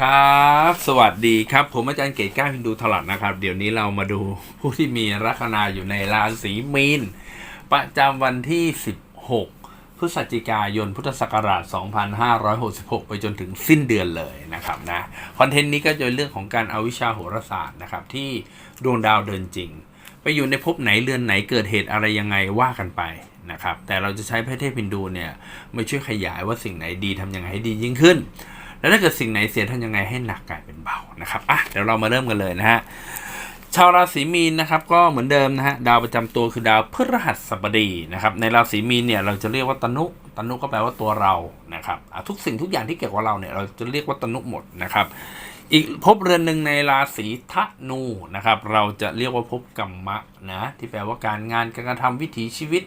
ครับ สวัสดีครับ ผมอาจารย์เกตก้าพินดูถลัดนะครับ เดี๋ยวนี้เรามาดูผู้ที่มีลัคนาอยู่ในราศีมีน ประจำวันที่ 16 พฤศจิกายนพุทธศักราช 2566 ไปจนถึงสิ้นเดือนเลยนะครับนะ คอนเทนต์นี้ก็จะเป็นเรื่องของการเอาวิชาโหราศาสตร์นะครับ ที่ดวงดาวเดินจริง ไปอยู่ในภพไหนเรือนไหนเกิดเหตุอะไรยังไงว่ากันไปนะครับ แต่เราจะใช้พระเทพพินดูเนี่ยมาช่วยขยายว่าสิ่งไหนดีทำยังไงให้ดียิ่งขึ้น แล้วถ้าเกิดสิ่งไหนเสียทำยังไงให้หนักกลายเป็นเบานะครับอะเดี๋ยวเรามาเริ่มกันเลยนะฮะชาวราศีมีนนะครับก็เหมือนเดิมนะฮะดาวประจำตัวคือดาวพฤหัสบดีนะครับในราศีมีนเนี่ยเราจะเรียกว่าตนุตนุก็แปลว่าตัวเรานะครับทุกสิ่งทุกอย่างที่เกี่ยวกับเราเนี่ยเราจะเรียกว่าตนุหมดนะครับอีกภพเรือนหนึ่งในราศีธนูนะครับเราจะเรียกว่าภพกรรมะนะที่แปลว่าการงานการกระทำวิถีชีวิต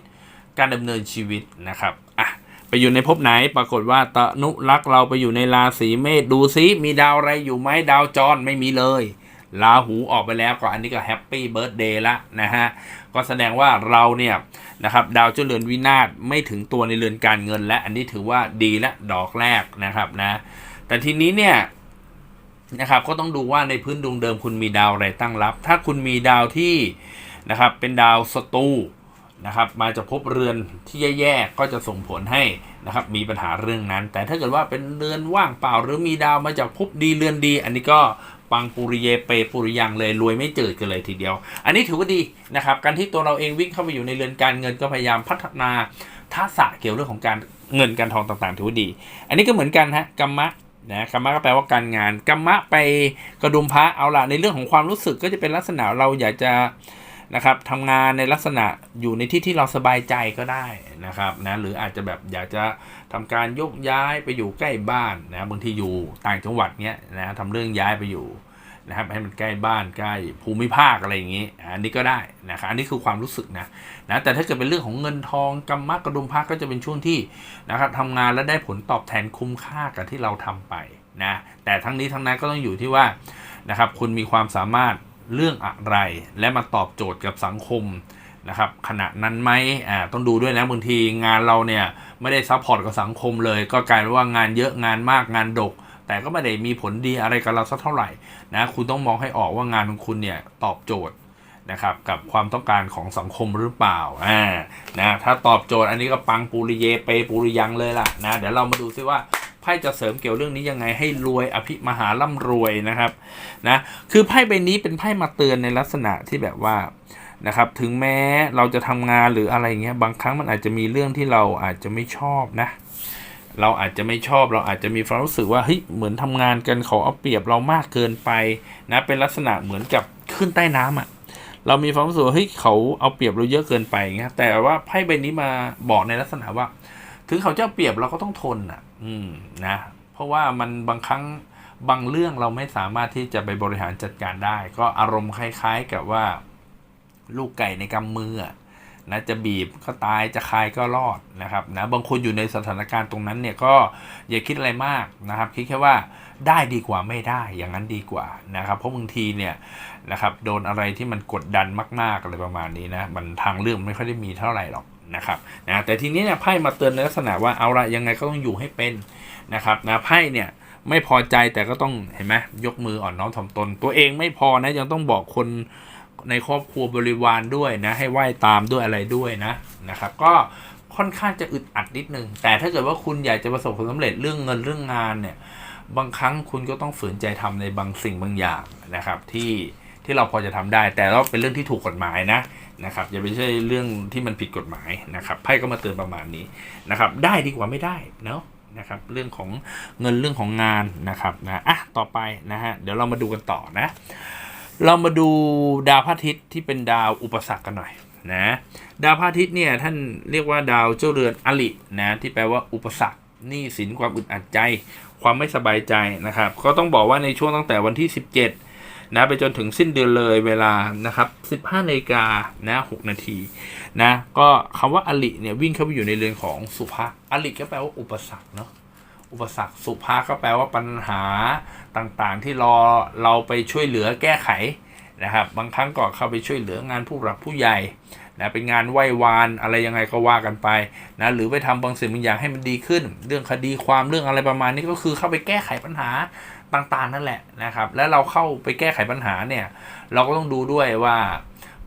การดำเนินชีวิตนะครับอะ ไปอยู่ในภพไหนปรากฏว่าตะนุรักเราไปอยู่ในราศีเมษดูซิมีดาวอะไรอยู่ไหมดาวจรไม่มีเลยลาหูออกไปแล้วก็อันนี้ก็แฮปปี้เบิร์ดเดย์ละนะฮะ ก็แสดงว่าเราเนี่ยนะครับดาวเจ้าเรือนวินาศไม่ถึงตัวในเรือนการเงินและ อันนี้ถือว่าดีและดอกแรกนะครับนะแต่ทีนี้เนี่ยนะครับก็ต้องดูว่าในพื้นดวงเดิมคุณมีดาวอะไรตั้งรับ ถ้าคุณมีดาวที่นะครับเป็นดาวสตู นะครับมาจากภพเรือนที่แย่ๆก็จะส่งผลให้นะครับมีปัญหาเรื่องนั้น แต่ถ้าเกิดว่าเป็นเรือนว่างเปล่าหรือมีดาวมาจากภพดีเรือนดี อันนี้ก็ปังปุริเยเปปุริยังเลยรวยไม่เจิดกันเลยทีเดียว อันนี้ถือว่าดีนะครับการที่ตัวเราเองวิ่งเข้าไปอยู่ในเรือนการเงินก็พยายามพัฒนาทักษะเกี่ยวเรื่องของการเงินการทองต่างๆถือว่าดี อันนี้ก็เหมือนกันฮะกรรมะนะกรรมะก็แปลว่าการงานกรรมะไปกระดุมพระเอาละในเรื่องของความรู้สึกก็จะเป็นลักษณะเราอยากจะ นะครับทำงานในลักษณะอยู่ในที่ที่เราสบายใจก็ได้นะครับนะหรืออาจจะแบบอยากจะทำการยกย้ายไปอยู่ใกล้บ้านนะบางทีอยู่ต่างจังหวัดเนี้ยนะทำเรื่องย้ายไปอยู่นะครับให้มันใกล้บ้านใกล้ภูมิภาคอะไรอย่างนี้อันนี้ก็ได้นะครับอันนี้คือความรู้สึกนะนะแต่ถ้าเกิดเป็นเรื่องของเงินทองกรรมะกระดุมพระก็จะเป็นช่วงที่นะครับทำงานแล้วได้ผลตอบแทนคุ้มค่ากับที่เราทำไปนะแต่ทั้งนี้ทั้งนั้นก็ต้องอยู่ที่ว่านะครับคุณมีความสามารถ เรื่องอะไร และมาตอบโจทย์กับสังคมนะครับขณะนั้นไหมอ่าต้องดูด้วยนะบางทีงานเราเนี่ยไม่ได้ซัพพอร์ตกับสังคมเลย ก็กลายเป็นว่างานเยอะงานมากงานดก แต่ก็ไม่ได้มีผลดีอะไรกับเราสักเท่าไหร่นะคุณต้องมองให้ออกว่างานของคุณเนี่ยตอบโจทย์นะครับกับความต้องการของสังคมหรือเปล่าอ่านะถ้าตอบโจทย์อันนี้ก็ปังปุริเยเปปุริยังเลยล่ะนะเดี๋ยวเรามาดูซิว่า ไพ่จะเสริมเกี่ยวเรื่องนี้ยังไงให้รวยอภิมหาร่ำรวยนะครับนะคือไพ่ใบนี้เป็นไพ่มาเตือนในลักษณะที่แบบว่านะครับถึงแม้เราจะทำงานหรืออะไรเงี้ยบางครั้งมันอาจจะมีเรื่องที่เราอาจจะไม่ชอบนะ เราอาจจะไม่ชอบเราอาจจะมีความรู้สึกว่าเฮ้ยเหมือนทำงานกันเขาเอาเปรียบเรามากเกินไปนะเป็นลักษณะเหมือนกับขึ้นใต้น้ำอะ่ะเรามีความรู้สึกเฮ้ยเขาเอาเปรียบเราเยอะเกินไปเงี้ยแต่ว่าไพ่ใบนี้มาบอกในลักษณะว่า ถึงเขาจะเอาเปรียบเราก็ต้องทนอะ อืมนะเพราะว่ามันบางครั้งบางเรื่องเราไม่สามารถที่จะไปบริหารจัดการได้ ก็อารมณ์คล้าย ๆ กับว่า ลูกไก่ในกำมือนะจะบีบก็ตายจะคายก็รอดนะครับนะบางคนอยู่ในสถานการณ์ตรงนั้นเนี่ยก็อย่าคิดอะไรมากนะครับ คิดแค่ว่าได้ดีกว่าไม่ได้อย่างนั้นดีกว่านะครับ เพราะบางทีเนี่ยนะครับโดนอะไรที่มันกดดันมากๆอะไรประมาณนี้นะมันทางเรื่องไม่ค่อยได้มีเท่าไหร่หรอก นะครับนะแต่ทีนี้เนี่ยไพ่มาเตือนในลักษณะว่าเอาละยังไงก็ต้องอยู่ให้เป็นนะครับนะไพ่เนี่ยไม่พอใจแต่ก็ต้องเห็นไหมยกมืออ่อนน้อมถ่อมตน ตัวเองไม่พอนะยังต้องบอกคนในครอบครัวบริวารด้วยนะ ให้ไหว้ตามด้วยอะไรด้วยนะนะครับ ก็ค่อนข้างจะอึดอัดนิดนึง แต่ถ้าเกิดว่าคุณอยากจะประสบความสำเร็จเรื่องเงินเรื่องงานเนี่ย บางครั้งคุณก็ต้องฝืนใจทำในบางสิ่งบางอย่างนะครับ ที่ที่เราพอจะทำได้ แต่เราเป็นเรื่องที่ถูกกฎหมายนะ นะครับอย่าไปใช่เรื่องที่มันผิดกฎหมายนะครับไพ่ก็มาเตือนประมาณนี้นะครับได้ดีกว่าไม่ได้เนาะนะครับเรื่องของเงินเรื่องของงานนะครับนะอะต่อไปนะฮะเดี๋ยวเรามาดูกันต่อนะ เรามาดูดาวพระอาทิตย์ที่เป็นดาวอุปสรรคกันหน่อยนะดาวพระอาทิตย์เนี่ยท่านเรียกว่าดาวเจ้าเรือนอลินะที่แปลว่าอุปสรรคหนี้สินความอึดอัดใจ ความไม่สบายใจนะครับ ก็ต้องบอกว่าในช่วงตั้งแต่วันที่ 17 นะไปจนถึงสิ้นเดือนเลยเวลานะครับ 15นาฬิกานะ6นาทีนะก็คำว่าอลิเนี่ยวิ่งเข้าไปอยู่ในเรือนของสุภาอลิก็แปลว่าอุปสรรคเนาะอุปสรรคสุภาก็แปลว่าปัญหาต่างๆ ที่รอเราไปช่วยเหลือแก้ไขนะครับ บางครั้งก็เข้าไปช่วยเหลืองานผู้หลักผู้ใหญ่นะเป็นงานไหว้วานอะไรยังไงก็ว่ากันไปนะหรือไปทำบางสิ่งบางอย่างให้มันดีขึ้น เรื่องคดีความเรื่องอะไรประมาณนี้ก็คือเข้าไปแก้ไขปัญหา ต่างๆ นั่นแหละนะครับ แล้วเราเข้าไปแก้ไขปัญหาเนี่ย เราก็ต้องดูด้วยว่า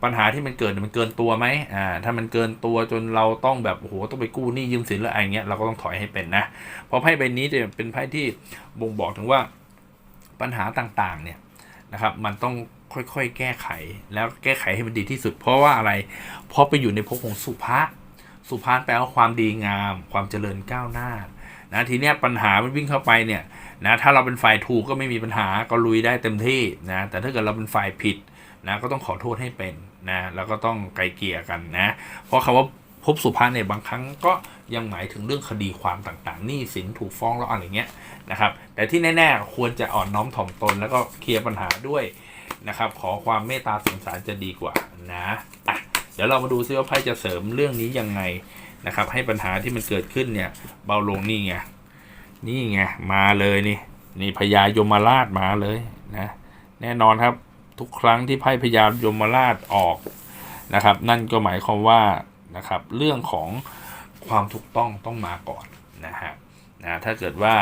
ปัญหาที่มันเกิดมันเกินตัวไหมอ่า ถ้ามันเกินตัวจนเราต้องแบบโอ้โหต้องไปกู้หนี้ยืมสินแล้วอะไรเงี้ยเราก็ต้องถอยให้เป็นนะ เพราะไพ่ใบนี้จะเป็นไพ่ที่บ่งบอกถึงว่าปัญหาต่างๆ เนี่ยนะครับ มันต้องค่อยๆ แก้ไขแล้วแก้ไขให้มันดีที่สุด เพราะว่าอะไร เพราะไปอยู่ในภพของสุภาสุภาแปลว่าความดีงาม ความเจริญก้าวหน้านะทีเนี้ยปัญหามันวิ่งเข้าไปเนี่ย นะถ้าเราเป็นฝ่ายถูกก็ไม่มีปัญหาก็ลุยได้เต็มที่นะแต่ถ้าเกิดเราเป็นฝ่ายผิดนะก็ต้องขอโทษให้เป็นนะแล้วก็ต้องไกลเกลี่ยกันนะเพราะคำว่าภพสุภาเนี่ยบางครั้งก็ยังหมายถึงเรื่องคดีความต่างๆหนี้สินถูกฟ้องแล้วอะไรเงี้ยนะครับแต่ที่แน่ๆควรจะอ่อนน้อมถ่อมตน แล้วก็เคลียร์ปัญหาด้วยนะครับขอความเมตตาสงสารจะดีกว่านะอะเดี๋ยวเรามาดูซิว่าไพ่จะเสริมเรื่องนี้ยังไงนะครับให้ปัญหาที่มันเกิดขึ้นเนี่ยเบาลงนี่ไง นี่ไงมาเลยนี่ นี่พญายมราชมาเลยนะแน่นอนครับทุกครั้งที่ไพ่พญายมราชออกนะครับ นั่นก็หมายความว่านะครับเรื่องของความถูกต้องต้องมาก่อนนะฮะนะถ้าเกิดว่า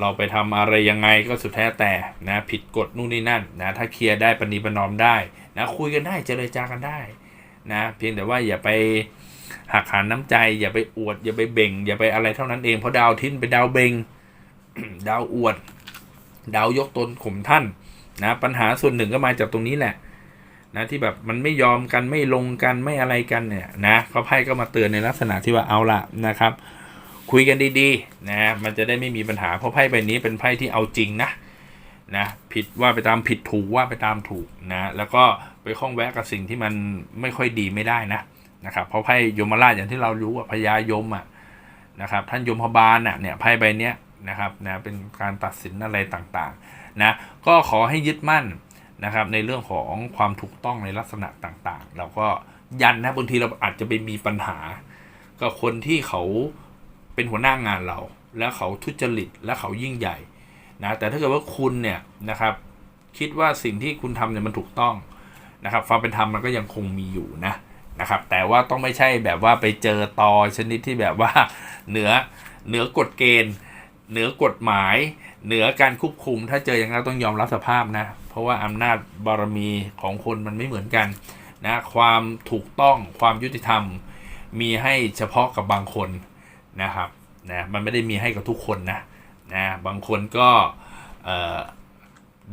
เราไปทำอะไรยังไงก็สุดแท้แต่นะผิดกฎนู่นนี่นั่นนะถ้าเคลียร์ได้ปณีประนอมได้นะคุยกันได้เจรจากันได้นะเพียงแต่ว่าอย่าไป หักหานน้ำใจ อย่าไปอวด อย่าไปเบ่ง อย่าไปอะไรเท่านั้นเองเพราะดาวทิ้นเป็นดาวเบ่งดาวอวด ดาวยกตนข่มท่านนะปัญหาส่วนหนึ่งก็มาจากตรงนี้แหละนะที่แบบมันไม่ยอมกันไม่ลงกันไม่อะไรกันเนี่ยนะก็ไพ่ก็มาเตือนในลักษณะที่ว่าเอาละนะครับ คุยกันดีๆนะมันจะได้ไม่มีปัญหาเพราะไพ่ใบนี้เป็นไพ่ที่เอาจริงนะนะผิดว่าไปตามผิดถูกว่าไปตามถูกนะแล้วก็ไปข้องแวะกับสิ่งที่มันไม่ค่อยดีไม่ได้นะ นะครับเพราะไพ่ยมราชอย่างที่เรารู้ว่าพญายมอะนะครับท่านยมพบาลน่ะเนี่ยไพ่ใบเนี้ยนะครับนะเป็นการตัดสินอะไรต่างๆนะก็ขอให้ยึดมั่นนะครับในเรื่องของความถูกต้องในลักษณะต่างๆ เราก็ยันนะบางทีเราอาจจะไปมีปัญหา กับคนที่เขาเป็นหัวหน้างานเรา แล้วเขาทุจริตและเขายิ่งใหญ่นะแต่ถ้าเกิดว่าคุณเนี่ยนะครับคิดว่าสิ่งที่คุณทำเนี่ยมันถูกต้องนะครับความเป็นธรรมมันก็ยังคงมีอยู่นะ นะครับ แต่ว่าต้องไม่ใช่แบบว่าไปเจอตอชนิดที่แบบว่าเหนือเหนือกฎเกณฑ์ เหนือกฎหมาย เหนือการควบคุม ถ้าเจออย่างนั้นต้องยอมรับสภาพนะ เพราะว่าอำนาจบารมีของคนมันไม่เหมือนกันนะความถูกต้องความยุติธรรมมีให้เฉพาะกับบางคนนะครับนะมันไม่ได้มีให้กับทุกคนนะนะบางคนก็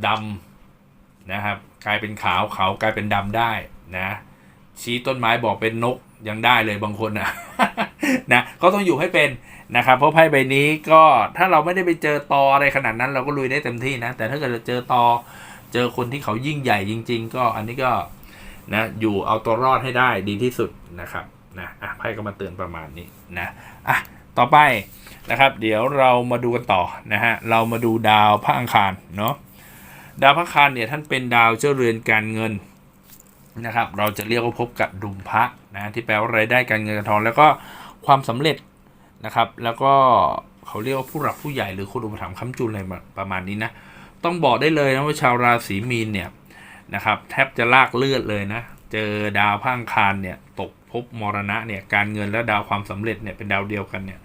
ดำนะครับกลายเป็นขาวขาวกลายเป็นดำได้นะ ชี้ต้นไม้บอกเป็นนกยังได้เลยบางคนนะนะก็ต้องอยู่ให้เป็นนะครับเพราะไพ่ใบนี้ก็ถ้าเราไม่ได้ไปเจอตออะไรขนาดนั้น เราก็ลุยได้เต็มที่นะ แต่ถ้าเกิดเราเจอตอเจอคนที่เขายิ่งใหญ่จริง ๆ ก็อันนี้ก็นะอยู่เอาตัวรอดให้ได้ดีที่สุดนะครับนะอะไพ่ก็มาเตือนประมาณนี้นะอะต่อไปนะครับ เดี๋ยวเรามาดูกันต่อนะฮะเรามาดูดาวพระอังคารเนาะดาวพระอังคารเนี่ยท่านเป็นดาวเจ้าเรือนการเงิน นะครับ เราจะเรียกว่าพบกับดุมพระนะที่แปลว่ารายได้การเงินการทอง แล้วก็ความสำเร็จนะครับ แล้วก็เขาเรียกว่าผู้หลักผู้ใหญ่หรือคนอุปถัมภ์ค้ำจุนอะไรประมาณนี้นะต้องบอกได้เลยนะว่าชาวราศีมีนเนี่ยนะครับแทบจะลากเลือดเลยนะเจอดาวพังคารเนี่ยตกภพมรณะเนี่ยการเงินและดาวความสำเร็จเนี่ยเป็นดาวเดียวกันเนี่ย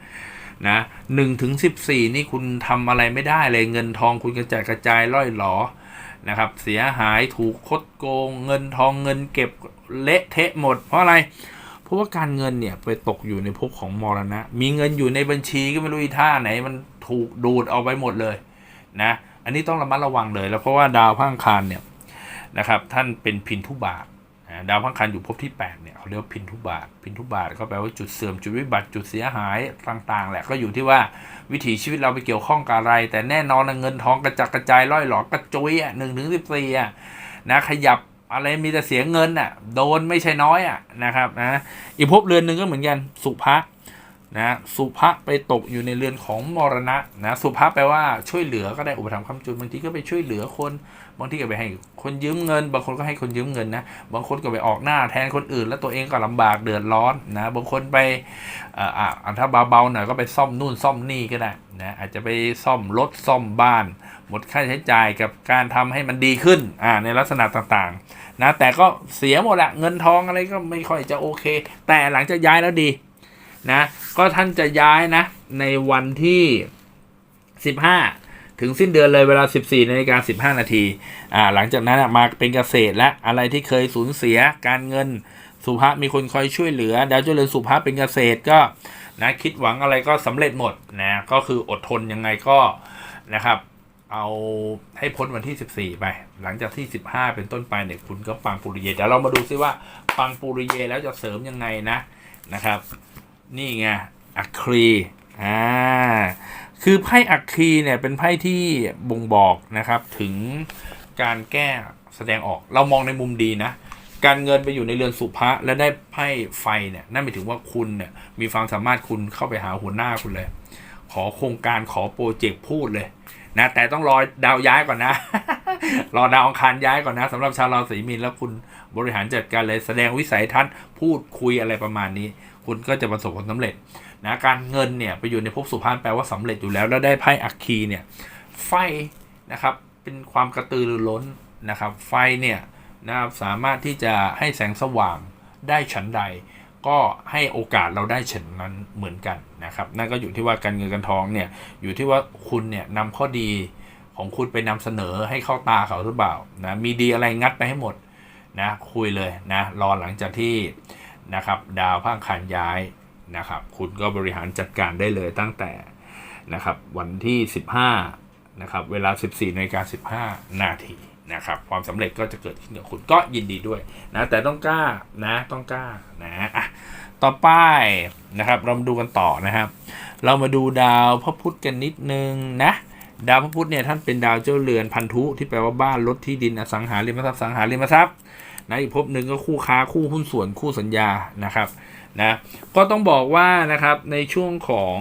นะหนึ่งถึงสิบสี่นี่คุณทำอะไรไม่ได้เลยเงินทองคุณกระจายกระจายล่อยหลอ นะครับ เสียหายถูกคดโกง เงินทองเงินเก็บเละเทะหมด เพราะอะไร เพราะว่าการเงินเนี่ยไปตกอยู่ในภพของมรณะ มีเงินอยู่ในบัญชีก็ไม่รู้ท่าไหน มันถูกดูดเอาไปหมดเลยนะ อันนี้ต้องระมัดระวังเลยแล้วเพราะว่าดาวพังคารเนี่ยนะครับ ท่านเป็นพินทุบาท ดาวพังคันอยู่ภพที่ 8 เนี่ยเขาเรียกพินทุบาทพินทุบาทก็แปลว่าจุดเสื่อมจุดวิบัติจุดเสียหายต่างๆแหละก็อยู่ที่ว่าวิถีชีวิตเราไปเกี่ยวข้องกับอะไร แต่แน่นอนนเงินทองกระจัดกระจายล่อยหลอกกระจุยอะหนึ่งถึงสิบสี่อะนะขยับอะไรมีแต่เสียเงินอะโดนไม่ใช่น้อยอะนะครับนะอีกภพเรือนหนึ่งก็เหมือนกันสุภะ นะสุภะไปตกอยู่ในเรือนของมรณะนะสุภะแปลว่าช่วยเหลือก็ได้อุปถัมภ์คำจุนบางทีก็ไปช่วยเหลือคนบางทีก็ไปให้คนยืมเงิน บางคนก็ให้คนยืมเงินนะบางคนก็ไปออกหน้าแทนคนอื่น แล้วตัวเองก็ลำบากเดือดร้อนนะบางคนไปอ่าอ่าถ้าเบาๆหน่อยก็ไปซ่อมนู่นซ่อมนี่ก็ได้นะอาจจะไปซ่อมรถซ่อมบ้าน หมดค่าใช้จ่ายกับการทำให้มันดีขึ้นอ่าในลักษณะต่างๆนะแต่ก็เสียหมดละเงินทองอะไรก็ไม่ค่อยจะโอเค แต่หลังจากย้ายแล้วดี นะก็ท่านจะย้ายนะในวันที่ 15 ถึงสิ้นเดือนเลยเวลา 14นาฬิกา15 นาทีอ่าหลังจากนั้นมาเป็นเกษตรและอะไรที่เคยสูญเสียการเงินสุภาพมีคนคอยช่วยเหลือ ดาวเจริญสุภาพเป็นเกษตรก็นะคิดหวังอะไรก็สำเร็จหมดนะก็คืออดทนยังไงก็นะครับเอาให้พ้นวันที่ 14 ไป หลังจากที่ 15 เป็นต้นไปเนี่ยคุณก็ปังปุริเยเดี๋ยวเรามาดูซิว่าปังปุริเยแล้วจะเสริมยังไงนะนะครับ นี่ไงอัครีอ่าคือไพ่อัครีเนี่ยเป็นไพ่ที่บ่งบอกนะครับถึงการแก้แสดงออกเรามองในมุมดีนะการเงินไปอยู่ในเรือนสุภะและได้ไพ่ไฟเนี่ยนั่นหมายถึงว่าคุณเนี่ยมีความสามารถคุณเข้าไปหาหัวหน้าคุณเลย ขอโครงการขอโปรเจกต์พูดเลยนะแต่ต้องรอดาวย้ายก่อนนะ รอดาวอังคารย้ายก่อนนะสำหรับชาวราศีมีนแล้วคุณบริหารจัดการเลยแสดงวิสัยทัศน์พูดคุยอะไรประมาณนี้ คุณก็จะประสบความสำเร็จนะการเงินเนี่ยไปอยู่ในภพสุภาพแปลว่าสำเร็จอยู่แล้ว แล้วได้ไพ่อัคคีเนี่ยไฟนะครับเป็นความกระตือรือร้นนะครับ ไฟเนี่ยนะครับสามารถที่จะให้แสงสว่างได้ฉันใด ก็ให้โอกาสเราได้เช่นนั้นเหมือนกันนะครับ นั่นก็อยู่ที่ว่าการเงินการทองเนี่ยอยู่ที่ว่าคุณเนี่ยนำข้อดี ของคุณไปนำเสนอให้เข้าตาเขาหรือเปล่านะมีดีอะไรงัดไปให้หมดนะคุยเลยนะรอหลังจากที่นะครับดาวพังคารย้ายนะครับคุณก็บริหารจัดการได้เลยตั้งแต่นะครับวันที่ 15นะครับเวลา 14นาฬิกา15 นาทีนะครับความสำเร็จก็จะเกิดขึ้นกับคุณก็ยินดีด้วยนะแต่ต้องกล้านะต้องกล้านะอะต่อไปนะครับเรามาดูกันต่อนะครับ เรามาดูดาวพระพุธกันนิดนึงนะ ดาวพระพุธเนี่ยท่านเป็นดาวเจ้าเรือนพันธุที่แปลว่าบ้านรถที่ดินอสังหาริมทรัพย์สังหาริมทรัพย์นะอีกภพหนึ่งก็คู่ค้าคู่หุ้นส่วนคู่สัญญานะครับนะก็ต้องบอกว่านะครับในช่วงของ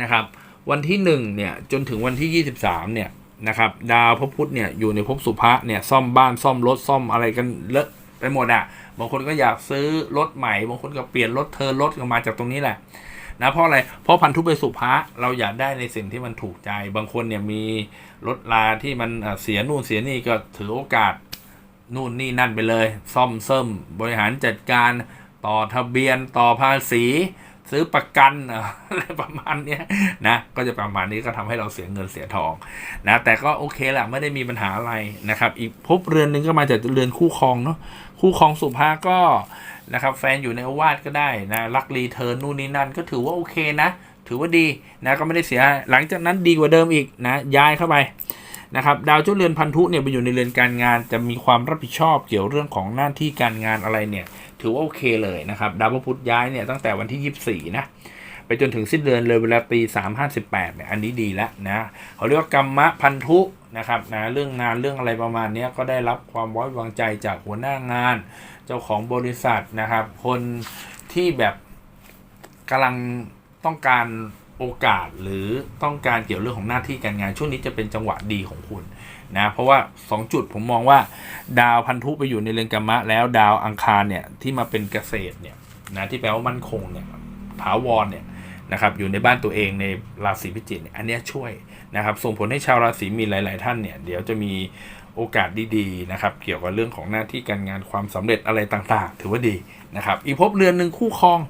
นะครับวันที่1เนี่ยจนถึงวันที่ 23เนี่ยนะครับดาวพระพุธเนี่ยอยู่ในภพสุภะเนี่ยซ่อมบ้านซ่อมรถซ่อมอะไรกันเลอะไปหมดอะ่ะบางคนก็อยากซื้อรถใหม่ บางคนก็เปลี่ยนรถเธอรถก็มาจากตรงนี้แหละ นะเพราะอะไรเพราะพันธุไปสุภะเราอยากได้ในสิ่งที่มันถูกใจบางคนเนี่ยมีรถลาที่มันเสียนู่นเสียนี่ก็ถือโอกาสนู่นนี่นั่นไปเลย ซ่อมเสริมบริหารจัดการต่อทะเบียนต่อภาษี ซื้อประกันอะไรประมาณนี้นะก็จะประมาณนี้ก็ทำให้เราเสียเงินเสียทองนะแต่ก็โอเคแหละไม่ได้มีปัญหาอะไรนะครับ อีกภพเรือนหนึ่งก็มาจากเรือนคู่ครองเนาะคู่ครองสุภาก็ นะครับแฟนอยู่ในโอวาทก็ได้นะรักรีเทิร์นนู่นนี่นั่นก็ถือว่าโอเคนะ ถือว่าดีนะก็ไม่ได้เสียหลังจากนั้นดีกว่าเดิมอีกนะย้ายเข้าไปนะครับดาวเจ้าเรือนพันธุเนี่ยไปอยู่ในเรือนการงาน จะมีความรับผิดชอบเกี่ยวเรื่องของหน้าที่การงานอะไรเนี่ย ถือว่าโอเคเลยนะครับ ดาวพระพุธย้ายเนี่ยตั้งแต่วันที่ 24 นะ ไปจนถึงสิ้นเดือนเลยเวลาตีสามห้าสิบแปดเนี่ยอันนี้ดีแล้วนะเขาเรียกว่ากรรมะพันธุนะครับนะเรื่องงานเรื่องอะไรประมาณนี้ก็ได้รับความไว้วางใจจากหัวหน้างาน เจ้าของบริษัทนะครับ คนที่แบบกำลังต้องการโอกาสหรือต้องการเกี่ยวเรื่องของหน้าที่การงาน ช่วงนี้จะเป็นจังหวะดีของคุณนะเพราะว่า 2 จุดผมมองว่า ดาวพันธุไปอยู่ในเรือนกรรมะ แล้วดาวอังคารเนี่ยที่มาเป็นเกษตรเนี่ยนะที่แปลว่ามั่นคงเนี่ยถาวรเนี่ย นะครับอยู่ในบ้านตัวเองในราศีพิจิกเนี่ยอันนี้ช่วยนะครับส่งผลให้ชาวราศีมีนหลาย ๆ ท่านเนี่ยเดี๋ยวจะมีโอกาสดีๆนะครับเกี่ยวกับเรื่องของหน้าที่การงานความสำเร็จอะไรต่างๆ ถือว่าดีนะครับอีกภพเรือนหนึ่งคู่ครอง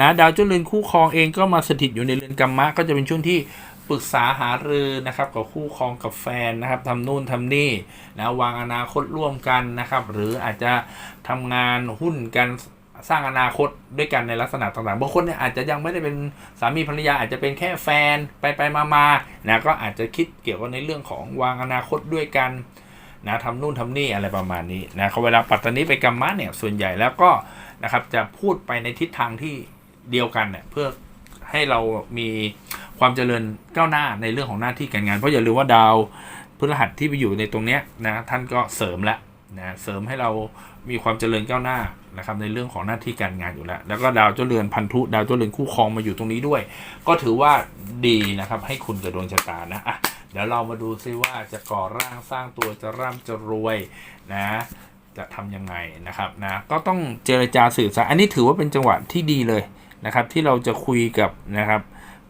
นะดาวเจ้าเรือนคู่ครองเองก็มาสถิตอยู่ในเรือนกรรมะก็จะเป็นช่วงที่ปรึกษาหารือนะครับกับคู่ครองกับแฟนนะครับทำนู่นทำนี่นะวางอนาคตร่วมกันนะครับ หรืออาจจะทำงานหุ้นกัน สร้างอนาคตด้วยกันในลักษณะต่างๆ บางคนเนี่ยอาจจะยังไม่ได้เป็นสามีภรรยาอาจจะเป็นแค่แฟนไปไปมามาๆนะก็อาจจะคิดเกี่ยวกับในเรื่องของวางอนาคตด้วยกันนะทำนู่นทำนี่อะไรประมาณนี้นะเขาเวลาปัตตานีไปกรรมะเนี่ยส่วนใหญ่แล้วก็นะครับจะพูดไปในทิศทางที่เดียวกันเนี่ยเพื่อให้เรามีความเจริญก้าวหน้าในเรื่องของหน้าที่การงาน เพราะอย่าลืมว่าดาวพฤหัสที่ไปอยู่ในตรงเนี้ยนะท่านก็เสริมแล้วนะเสริมให้เรามีความเจริญก้าวหน้า นะครับในเรื่องของหน้าที่การงานอยู่แล้ว แล้วก็ดาวเจ้าเรือนพันธุดาวเจ้าเรือนคู่ครองมาอยู่ตรงนี้ด้วย ก็ถือว่าดีนะครับให้คุณกับดวงชะตานะอะเดี๋ยวเรามาดูซิว่าจะก่อร่างสร้างตัวจะร่ำจะรวยนะจะทำยังไงนะครับนะก็ต้องเจรจาสื่อสารอันนี้ถือว่าเป็นจังหวะที่ดีเลยนะครับ ที่เราจะคุยกับนะครับ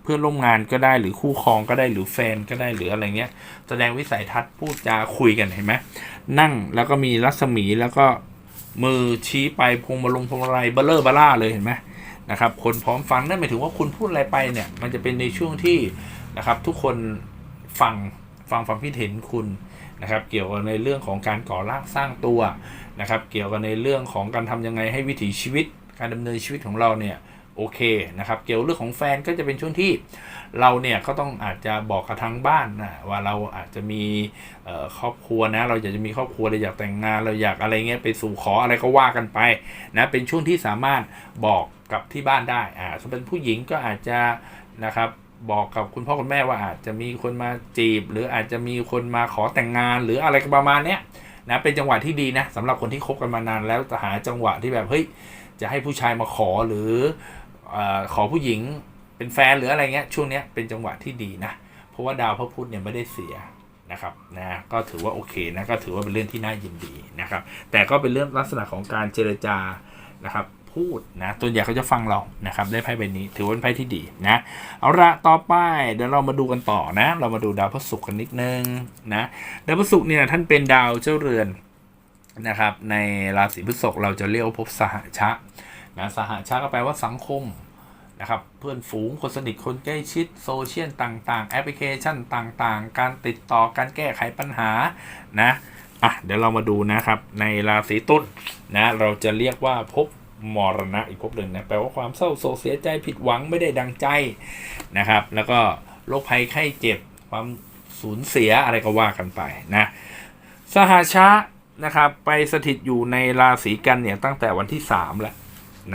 เพื่อนร่วมงานก็ได้หรือคู่ครองก็ได้หรือแฟนก็ได้หรืออะไรเงี้ย แสดงวิสัยทัศน์พูดจาคุยกันเห็นไหมนั่งแล้วก็มีรัศมีแล้วก็ มือชี้ไปพวงมาลงพวงมาลัยเบลเลอร์บล่าเลยเห็นไหมนะครับคนพร้อมฟังนั่นหมายถึงว่าคุณพูดอะไรไปเนี่ยมันจะเป็นในช่วงที่นะครับทุกคนฟังฟังความคิดเห็นคุณนะครับเกี่ยวกับในเรื่องของการก่อร่างสร้างตัวนะครับเกี่ยวกับในเรื่องของการทำยังไงให้วิถีชีวิต การดำเนินชีวิตของเราเนี่ย โอเคนะครับเกี่ยวเรื่องของแฟนก็จะเป็นช่วงที่เราเนี่ยก็ต้องอาจจะบอกกับทางบ้านนะว่าเราอาจจะมีครอบครัวนะ เราอยากจะมีครอบครัวเราอยากแต่งงานเราอยากอะไรเงี้ยไปสู่ขออะไรก็ว่ากันไปนะเป็นช่วงที่สามารถบอกกับที่บ้านได้อ่าถ้าเป็นผู้หญิงก็อาจจะนะครับบอกกับคุณพ่อคุณแม่ว่าอาจจะมีคนมาจีบ หรืออาจจะมีคนมาขอแต่งงาน หรืออะไรประมาณเนี้ยนะเป็นจังหวะที่ดีนะสำหรับคนที่คบกันมานานแล้วจะหาจังหวะที่แบบเฮ้ยจะให้ผู้ชายมาขอหรือ ขอผู้หญิงเป็นแฟนหรืออะไรเงี้ยช่วงเนี้ยเป็นจังหวะที่ดีนะ เพราะว่าดาวพระพุธเนี่ยไม่ได้เสียนะครับนะก็ถือว่าโอเคนะก็ถือว่าเป็นเรื่องที่น่ายินดีนะครับ แต่ก็เป็นเรื่องลักษณะของการเจรจานะครับพูดนะตัวใหญ่เขาจะฟังเรานะครับ ได้ไพ่ใบนี้ ถือว่าเป็นไพ่ที่ดีนะเอาละต่อไปเดี๋ยวเรามาดูกันต่อนะ เรามาดูดาวพฤหัสกันนิดนึงนะดาวพฤหัสเนี่ยท่านเป็นดาวเจ้าเรือนนะครับ ในราศีพฤษภเราจะเรียกว่าภพสหชะ นะสหชะก็แปลว่าสังคมนะครับเพื่อนฝูงคนสนิทคนใกล้ชิดโซเชียลต่างๆ แอปพลิเคชันต่างๆ การติดต่อการแก้ไขปัญหานะอะเดี๋ยวเรามาดูนะครับในราศีตุลนะเราจะเรียกว่าภพมรณะอีกภพหนึ่งนะแปลว่าความเศร้าโศกเสียใจผิดหวังไม่ได้ดังใจนะครับ แล้วก็โรคภัยไข้เจ็บความสูญเสียอะไรก็ว่ากันไปนะสหชะนะครับไปสถิตอยู่ในราศีกันเนี่ยตั้งแต่วันที่3แล้ว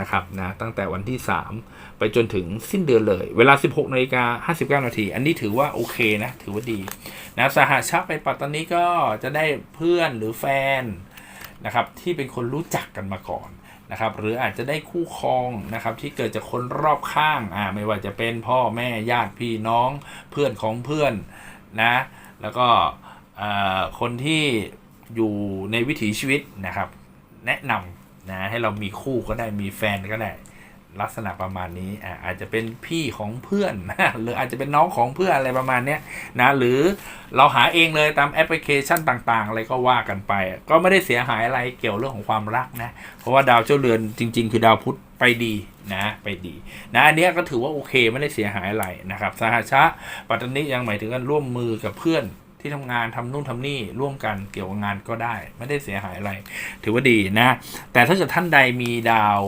นะครับนะตั้งแต่วันที่ 3 ไปจนถึงสิ้นเดือนเลย เวลา 16นาฬิกา59 นาที อันนี้ถือว่าโอเคนะ ถือว่าดีนะสหชาติไปปัตตานีก็จะได้เพื่อนหรือแฟนนะครับที่เป็นคนรู้จักกันมาก่อนนะครับหรืออาจจะได้คู่ครองนะครับที่เกิดจากคนรอบข้างอ่าไม่ว่าจะเป็นพ่อแม่ญาติพี่น้องเพื่อนของเพื่อนนะแล้วก็เอ่อคนที่อยู่ในวิถีชีวิตนะครับ แนะนำ นะให้เรามีคู่ก็ได้มีแฟนก็ได้ ลักษณะประมาณนี้อ่าอาจจะเป็นพี่ของเพื่อนหรืออาจจะเป็นน้องของเพื่อนอะไรประมาณเนี้ยนะหรือเราหาเองเลยตามแอปพลิเคชันต่างๆ อะไรก็ว่ากันไป ก็ไม่ได้เสียหายอะไรเกี่ยวเรื่องของความรักนะ เพราะว่าดาวเจ้าเรือนจริง ๆ คือดาวพุธไปดีนะไปดีนะอันนี้ก็ถือว่าโอเคไม่ได้เสียหายอะไรนะครับสหชะปัตตานียังหมายถึงการร่วมมือกับเพื่อน ที่ทำงานทำนู่นทำนี่ร่วมกันเกี่ยวกับงานก็ได้ ไม่ได้เสียหายอะไร ถือว่าดีนะ แต่ถ้าเกิดท่านใดมีดาว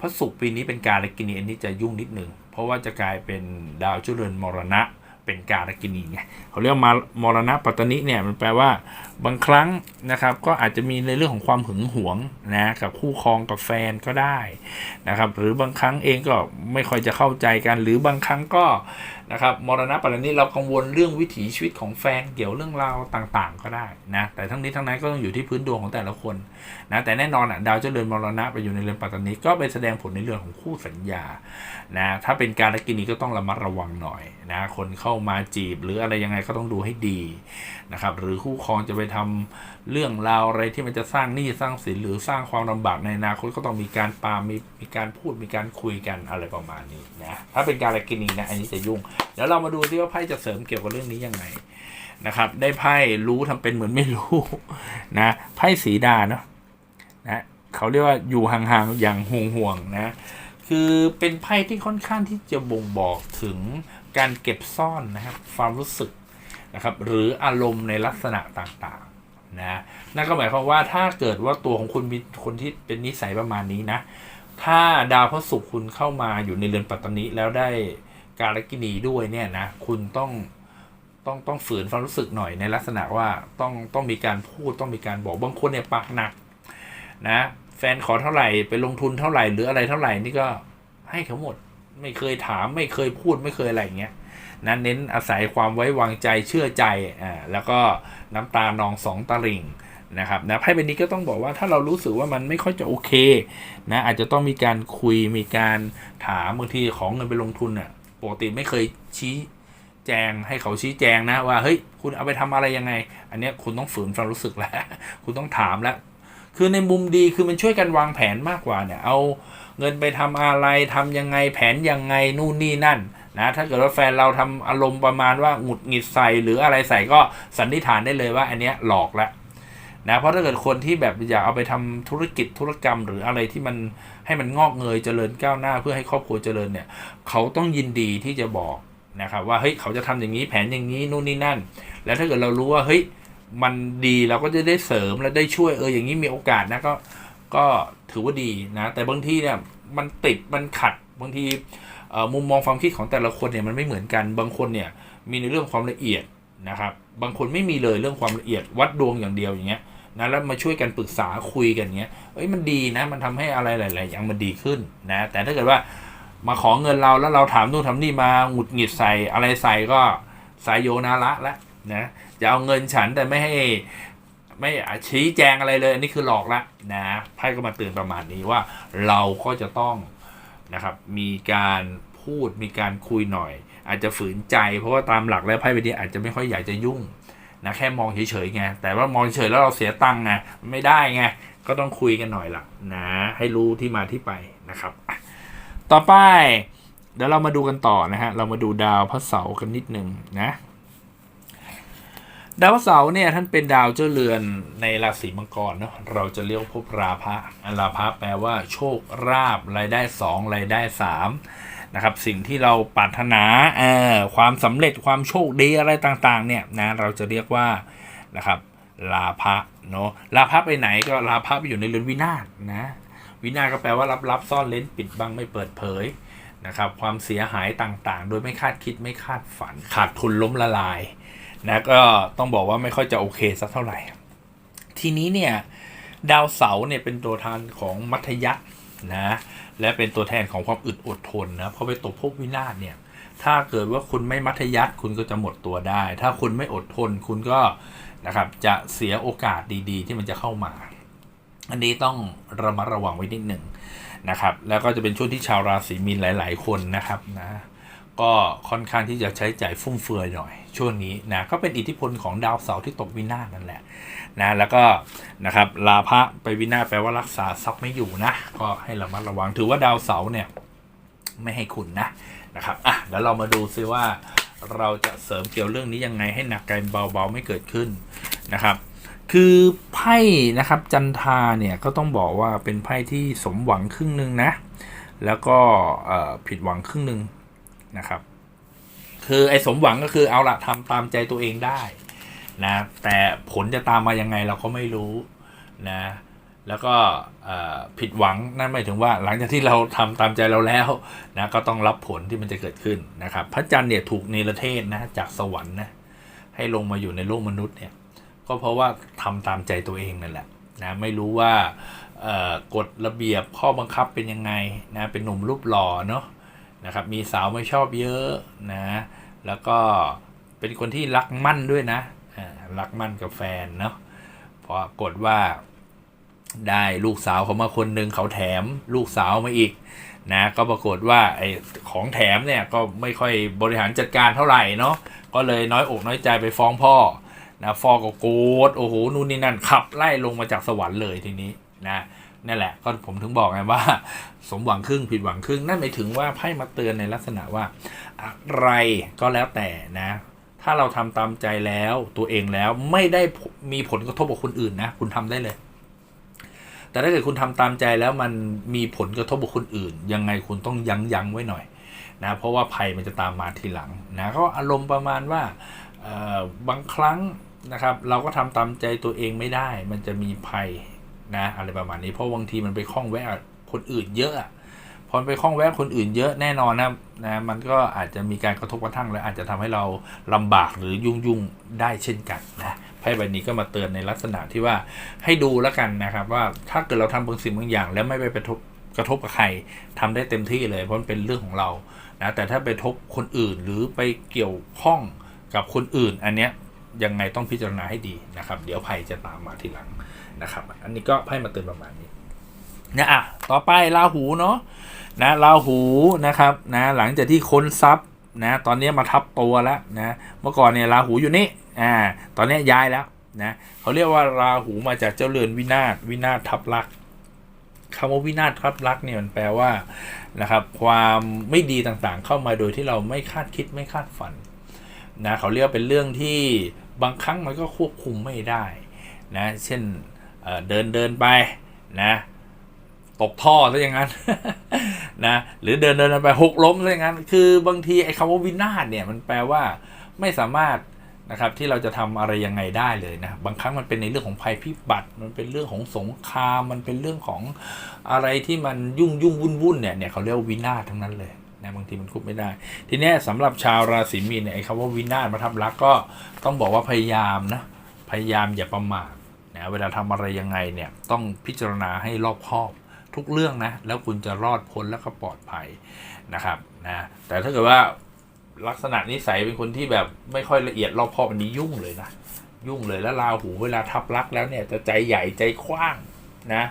พระศุกร์ปีนี้เป็นการกินีอันนี้จะยุ่งนิดหนึ่งเพราะว่าจะกลายเป็นดาวเจริญมรณะเป็นการกินีไงเขาเรียกมามรณะปัตตนิเนี่ยมันแปลว่าบางครั้งนะครับก็อาจจะมีในเรื่องของความหึงหวงนะกับคู่ครองกับแฟนก็ได้นะครับหรือบางครั้งเองก็ไม่ค่อยจะเข้าใจกัน หรือบางครั้งก็นะครับมรณะปัตตนิเรากังวลเรื่องวิถีชีวิตของแฟนเกี่ยวเรื่องราวต่างๆ ก็ได้นะแต่ทั้งนี้ทั้งนั้นก็ต้องอยู่ที่พื้นดวงของแต่ละคนนะแต่แน่นอนอะดาวเจริญมรณะไปอยู่ในเรือนปัตตานีก็ไปแสดงผลในเรื่องของคู่สัญญานะถ้าเป็นการลกินีก็ต้องระมัดระวังหน่อยนะคนเข้ามาจีบหรืออะไรยังไงก็ต้องดูให้ดี นะครับ หรือคู่ครองจะไปทำเรื่องราวอะไรที่มันจะสร้างหนี้สร้างสินหรือสร้างความลำบากในอนาคตก็ต้องมีการปามีมีการพูดมีการคุยกันอะไรประมาณนี้นะถ้าเป็นการละกินีนะอันนี้จะยุ่งเดี๋ยวเรามาดูซิว่าไพ่จะเสริมเกี่ยวกับเรื่องนี้ยังไงนะครับ ได้ไพ่รู้ทำเป็นเหมือนไม่รู้นะไพ่สีดาเนาะนะเขาเรียกว่าอยู่ห่างๆอย่างห่วงๆนะคือเป็นไพ่ที่ค่อนข้างที่จะบ่งบอกถึงการเก็บซ่อนนะครับ ความรู้สึก นะครับหรืออารมณ์ในลักษณะต่างๆนะนั่นก็หมายความว่าถ้าเกิดว่าตัวของคุณมีคนที่เป็นนิสัยประมาณนี้นะ ถ้าดาวพระศุกร์คุณเข้ามาอยู่ในเรือนปัตตานีแล้วได้การกินีด้วยเนี่ยนะคุณต้องต้องต้องฝืนความรู้สึกหน่อยในลักษณะว่าต้องต้องมีการพูดต้องมีการบอกบางคนเนี่ยปากหนักนะแฟนขอเท่าไหร่ไปลงทุนเท่าไหร่หรืออะไรเท่าไหร่นี่ก็ให้เขาหมดไม่เคยถามไม่เคยพูดไม่เคยอะไรอย่างเงี้ย นะเน้นอาศัยความไว้วางใจเชื่อใจอ่าแล้วก็น้ำตานองสองตะลิ่งนะครับนะไพ่ใบนี้ก็ต้องบอกว่าถ้าเรารู้สึกว่ามันไม่ค่อยจะโอเคนะอาจจะต้องมีการคุยมีการถามบางทีของเงินไปลงทุนอะปกติไม่เคยชี้แจงให้เขาชี้แจงนะว่าเฮ้ยคุณเอาไปทำอะไรยังไง อันนี้คุณต้องฝืนความรู้สึกแล้ว คุณต้องถามแล้ว คือในมุมดีคือมันช่วยกันวางแผนมากกว่าเนี่ย เอาเงินไปทำอะไรทำยังไงแผนยังไงนู่นนี่นั่น นะถ้าเกิดว่าแฟนเราทำอารมณ์ประมาณว่าหงุดหงิดใส่หรืออะไรใส่ก็สันนิษฐานได้เลยว่า อันเนี้ยหลอกล้วนะเพราะถ้าเกิดคนที่แบบอยากเอาไปทำธุรกิจธุรกรรม หรืออะไรที่มันให้มันงอกเงยเจริญก้าวหน้า เพื่อให้ครอบครัวเจริญเนี่ย เขาต้องยินดีที่จะบอกนะครับว่าเฮ้ยเขาจะทำอย่างนี้แผนอย่างนี้นู่นนี่นั่น แล้วถ้าเกิดเรารู้ว่าเฮ้ยมันดีเราก็จะได้เสริมและได้ช่วยเอออย่างนี้มีโอกาสนะก็ก็ถือว่าดีนะ แต่บางทีเนี่ยมันติดมันขัดบางที มุมมองความคิดของแต่ละคนเนี่ยมันไม่เหมือนกัน บางคนเนี่ยมีในเรื่องความละเอียดนะครับ บางคนไม่มีเลยเรื่องความละเอียดวัดดวงอย่างเดียวอย่างเงี้ยนะแล้วมาช่วยกันปรึกษาคุยกันเงี้ยเอ้ยมันดีนะมันทำให้อะไรหลาย ๆ อย่างมันดีขึ้นนะแต่ถ้าเกิดว่ามาขอเงินเราแล้วเราถามนู่นทำนี่มาหงุดหงิดใส่อะไรใส่ก็สายโยนาระละนะจะเอาเงินฉันแต่ไม่ให้ไม่ชี้แจงอะไรเลยอันนี้คือหลอกละนะไพ่ก็มาเตือนประมาณนี้ว่าเราก็จะต้อง นะครับ มีการพูดมีการคุยหน่อย อาจจะฝืนใจ เพราะว่าตามหลักแล้วไพ่ใบนี้อาจจะไม่ค่อยอยากจะยุ่งนะแค่มองเฉยๆไงแต่ว่ามองเฉยๆแล้วเราเสียตังค์ไงไม่ได้ไงก็ต้องคุยกันหน่อยละนะให้รู้ที่มาที่ไปนะครับ ต่อไปเดี๋ยวเรามาดูกันต่อนะฮะเรามาดูดาวพระเสาร์กันนิดหนึ่งนะ ดาวเสาร์เนี่ยท่านเป็นดาวเจ้าเรือนในราศีมังกรเนาะเราจะเรียกว่าภพราภะราภะแปลว่าโชคราบรายได้สองรายได้สามนะครับสิ่งที่เราปรารถนาเอ่อความสำเร็จความโชคดีอะไรต่างๆเนี่ยนะเราจะเรียกว่านะครับลาภะเนาะลาภะไปไหนก็ลาภะไปอยู่ในเรือนวินาศนะวินาศก็แปลว่าลับๆซ่อนเล้นปิดบังไม่เปิดเผยนะครับความเสียหายต่างๆ โดยไม่คาดคิดไม่คาดฝัน ขาดทุนล้มละลาย นะก็ต้องบอกว่าไม่ค่อยจะโอเคสักเท่าไหร่ ทีนี้เนี่ยดาวเสาร์เนี่ยเป็นตัวแทนของมัธยะนะและเป็นตัวแทนของความอึดอดทนนะพอไปตกภพวินาศเนี่ยถ้าเกิดว่าคุณไม่มัธยัติคุณก็จะหมดตัวได้ ถ้าคุณไม่อดทนคุณก็นะครับจะเสียโอกาสดีๆ ที่มันจะเข้ามา อันนี้ต้องระมัดระวังไว้นิดหนึ่งนะครับ แล้วก็จะเป็นช่วงที่ชาวราศีมีนหลาย ๆ คนนะครับนะ ก็ค่อนข้างที่จะใช้จ่ายฟุ่มเฟือยหน่อย ช่วงนี้นะก็เป็นอิทธิพลของดาวเสาร์ที่ตกวินาศนั่นแหละนะแล้วก็นะครับลาภะไปวินาศแปลว่ารักษาทรัพย์ไม่อยู่นะก็ให้ระมัดระวังถือว่าดาวเสาร์เนี่ยไม่ให้คุณนะนะครับอะแล้วเรามาดูซิว่าเราจะเสริมเกี่ยวเรื่องนี้ยังไงให้หนักกลายเป็นเบาๆไม่เกิดขึ้นนะครับ คือไพ่นะครับจันทาเนี่ยก็ต้องบอกว่าเป็นไพ่ที่สมหวังครึ่งหนึ่งนะแล้วก็ผิดหวังครึ่งหนึ่ง นะครับ คือไอ้สมหวังก็คือเอาละทำตามใจตัวเองได้นะแต่ผลจะตามมายังไงเราก็ไม่รู้นะแล้วก็ผิดหวังนั่นหมายถึงว่า หลังจากที่เราทำตามใจเราแล้วนะก็ต้องรับผลที่มันจะเกิดขึ้นนะครับ พระจันทร์เนี่ยถูกเนรเทศนะจากสวรรค์นะให้ลงมาอยู่ในโลกมนุษย์เนี่ยก็เพราะว่าทำตามใจตัวเองนั่นแหละนะไม่รู้ว่ากฎระเบียบข้อบังคับเป็นยังไงนะเป็นหนุ่มรูปหล่อเนาะ นะครับมีสาวไม่ชอบเยอะนะแล้วก็เป็นคนที่รักมั่นด้วยนะรักมั่นกับแฟนเนาะพอกดว่าได้ลูกสาวเขามาคนหนึ่งเขาแถมลูกสาวมาอีกนะก็ปรากฏว่าไอ้ของแถมเนี่ยก็ไม่ค่อยบริหารจัดการเท่าไหร่เนาะก็เลยน้อยอกน้อยใจไปฟ้องพ่อนะฟอก็โกรธโอ้โหนู่นนี่นั่นขับไล่ลงมาจากสวรรค์เลยทีนี้นะนั่นแหละก็ผมถึงบอกไงว่า สมหวังครึ่งผิดหวังครึ่ง นั่นหมายถึงว่าไพ่มาเตือนในลักษณะว่า อะไรก็แล้วแต่นะ ถ้าเราทำตามใจแล้วตัวเองแล้วไม่ได้มีผลกระทบกับคนอื่นนะ คุณทำได้เลย แต่ถ้าเกิดคุณทำตามใจแล้วมันมีผลกระทบกับคนอื่น ยังไงคุณต้องยั้งยั้งไว้หน่อยนะเพราะว่าภัยมันจะตามมาทีหลังนะก็อารมณ์ประมาณว่าบางครั้งนะครับ เราก็ทำตามใจตัวเองไม่ได้ มันจะมีภัยนะอะไรประมาณนี้เพราะบางทีมันไปคล้องแวะ คนอื่นเยอะพอไปคล้องแวะคนอื่นเยอะแน่นอนนะนะมันก็อาจจะมีการกระทบกระทั่งและอาจจะทำให้เราลำบากหรือยุ่งยุ่งได้เช่นกันนะไพ่ใบนี้ก็มาเตือนในลักษณะที่ว่าให้ดูแล้วกันนะครับ ว่าถ้าเกิดเราทำบางสิ่งบางอย่าง แล้วไม่ไปกระทบกระทบกับใครทำได้เต็มที่เลยเพราะมันเป็นเรื่องของเรานะแต่ถ้าไปทบคนอื่นหรือไปเกี่ยวข้องกับคนอื่น อันเนี้ยยังไงต้องพิจารณาให้ดีนะครับ เดี๋ยวภัยจะตามมาทีหลังนะครับ อันนี้ก็ไพ่มาเตือนประมาณนี้ นะอะต่อไปราหูเนาะนะราหูนะครับนะหลังจากที่ค้นทรัพย์นะตอนนี้มาทับตัวแล้วนะเมื่อก่อนเนี่ยราหูอยู่นี่อ่าตอนนี้ย้ายแล้วนะเขาเรียกว่าราหูมาจากเจ้าเรือนวินาศวินาศทับลักคำว่าวินาศทับลักเนี่ยมันแปลว่านะครับความไม่ดีต่างๆ เข้ามาโดยที่เราไม่คาดคิดไม่คาดฝันนะเขาเรียกเป็นเรื่องที่บางครั้งมันก็ควบคุมไม่ได้นะเช่นเเดินเดินไปนะ ตกท่อซะอย่างนั้นนะหรือเดินเดินไปหกล้มซะอะไรงั้น คือบางทีไอ้คำว่าวินาศเนี่ยมันแปลว่าไม่สามารถนะครับที่เราจะทำอะไรยังไงได้เลยนะบางครั้งมันเป็นในเรื่องของภัยพิบัติ มันเป็นเรื่องของสงคราม มันเป็นเรื่องของอะไรที่มันยุ่งยุ่งวุ่นวุ่นเนี่ยเนี่ยเขาเรียกว่าวินาศทั้งนั้นเลยนะบางทีมันควบไม่ได้ ทีนี้ยสำหรับชาวราศีมีนเนี่ยไอ้คำว่าวินาศมาทับลักก็ต้องบอกว่าพยายามนะพยายามอย่าประมาทนะเวลาทำอะไรยังไงเนี่ยต้องพิจารณาให้รอบคอบ ทุกเรื่องนะ แล้วคุณจะรอดพ้นแล้วก็ปลอดภัยนะครับนะแต่ถ้าเกิดว่าลักษณะนิสัยเป็นคนที่แบบไม่ค่อยละเอียดรอบคอบอันนี้ยุ่งเลยนะ ยุ่งเลยแล้วราหูเวลาทับลักแล้วเนี่ยจะใจใหญ่ใจกว้างนะ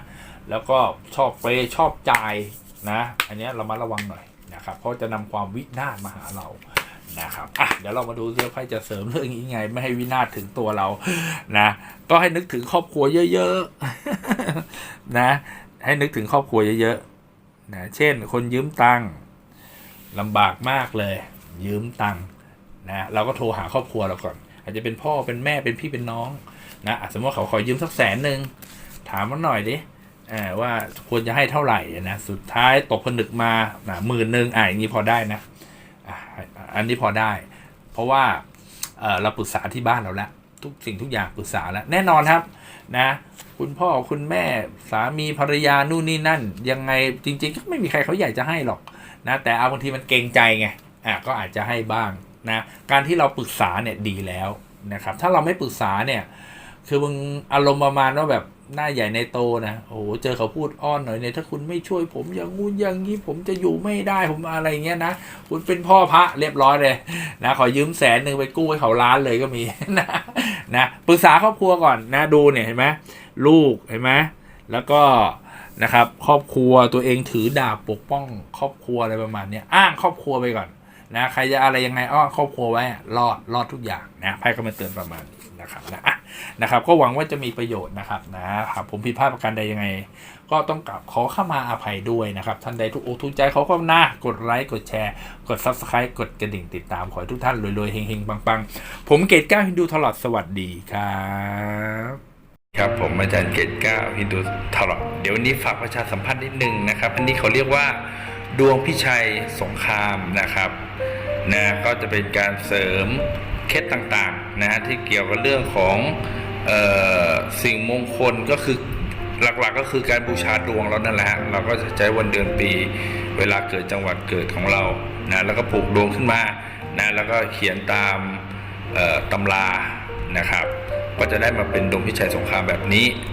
แล้วก็ชอบเปย์ชอบจ่ายนะ อันนี้เรามาระวังหน่อยนะครับ เพราะจะนำความวินาศมาหาเรานะครับอะเดี๋ยวเรามาดูเรื่องไพ่จะเสริมเรื่องนี้ไง ไม่ให้วินาศถึงตัวเรานะ ก็ให้นึกถึงครอบครัวเยอะๆนะ ให้นึกถึงครอบครัวเยอะๆนะเช่น คนยืมตังค์ลำบากมากเลย ยืมตังค์นะเราก็โทรหาครอบครัวเราก่อน อาจจะเป็นพ่อเป็นแม่เป็นพี่เป็นน้องนะอะสมมติว่าเขาขอยืมสักแสนหนึ่งถามมันหน่อยดิว่าควรจะให้เท่าไหร่นะสุดท้ายตกผนึกมาหมื่นหนึ่งอะอย่างนี้พอได้นะอันนี้พอได้ เพราะว่าเอ่อเราปรึกษาที่บ้านเราแล้วทุกสิ่งทุกอย่างปรึกษาแล้วแน่นอนครับนะ คุณพ่อคุณแม่สามีภรรยานู่นนี่นั่น ยังไงจริงๆก็ไม่มีใครเขาอยากจะให้หรอกนะแต่เอาบางทีมันเกรงใจไงอะก็อาจจะให้บ้างนะการที่เราปรึกษาเนี่ยดีแล้วนะครับถ้าเราไม่ปรึกษาเนี่ย คือมึงอารมณ์ประมาณว่าแบบ หน้าใหญ่ในโตนะโอ้โหเจอเขาพูดอ้อนหน่อยเนี่ยถ้าคุณไม่ช่วยผมอย่างงู้นอย่างนี้ผมจะอยู่ไม่ได้ผมอะไรเงี้ยนะคุณเป็นพ่อพระเรียบร้อยเลยนะขอยืมแสนหนึ่งไปกู้ให้เขาล้านเลยก็มีนะนะปรึกษาครอบครัวก่อนนะดูเนี่ยเห็นไหมลูกเห็นไหมแล้วก็นะครับครอบครัวตัวเองถือดาบปกป้อง ครอบครัวอะไรประมาณนี้อ้างครอบครัวไปก่อนนะใครจะอะไรยังไงอ้อครอบครัวไว้รอดรอดทุกอย่างนะไพ่ก็มาเตือนประมาณนี้ นะครับนะนะครับก็หวังว่าจะมีประโยชน์นะครับนะครับผมผิดพลาดประการใดยังไง ก็ต้องกลับขอเข้ามาอภัยด้วยนะครับ ท่านใดทุกอกทุกใจเขาก็หน้ากดไลค์กดแชร์ กด Subscribe กดกระดิ่งติดตามขอให้ทุกท่านรวยๆเฮงๆปังๆ ผมเกตก้าฮินดูตลอดสวัสดีครับครับผมอาจารย์เกตก้าฮินดูตลอดเดี๋ยววันนี้ฝากประชาสัมพันธ์นิดนึงนะครับ อันนี้เขาเรียกว่าดวงพิชัยสงครามนะครับนะก็จะเป็นการเสริม เคล็ดต่างๆนะฮะที่เกี่ยวกับเรื่องของออสิ่งมงคลก็คือหลักๆก็คือการบูชาดวงเรานั่นแหละฮะเราก็จะใช้วันเดือนปี เวลาเกิดจังหวัดเกิดของเรานะแล้วก็ปลูกดวงขึ้นมานะแล้วก็เขียนตามตำรานะครับ ก็จะได้มาเป็นดวงพิชัยสงครามแบบนี้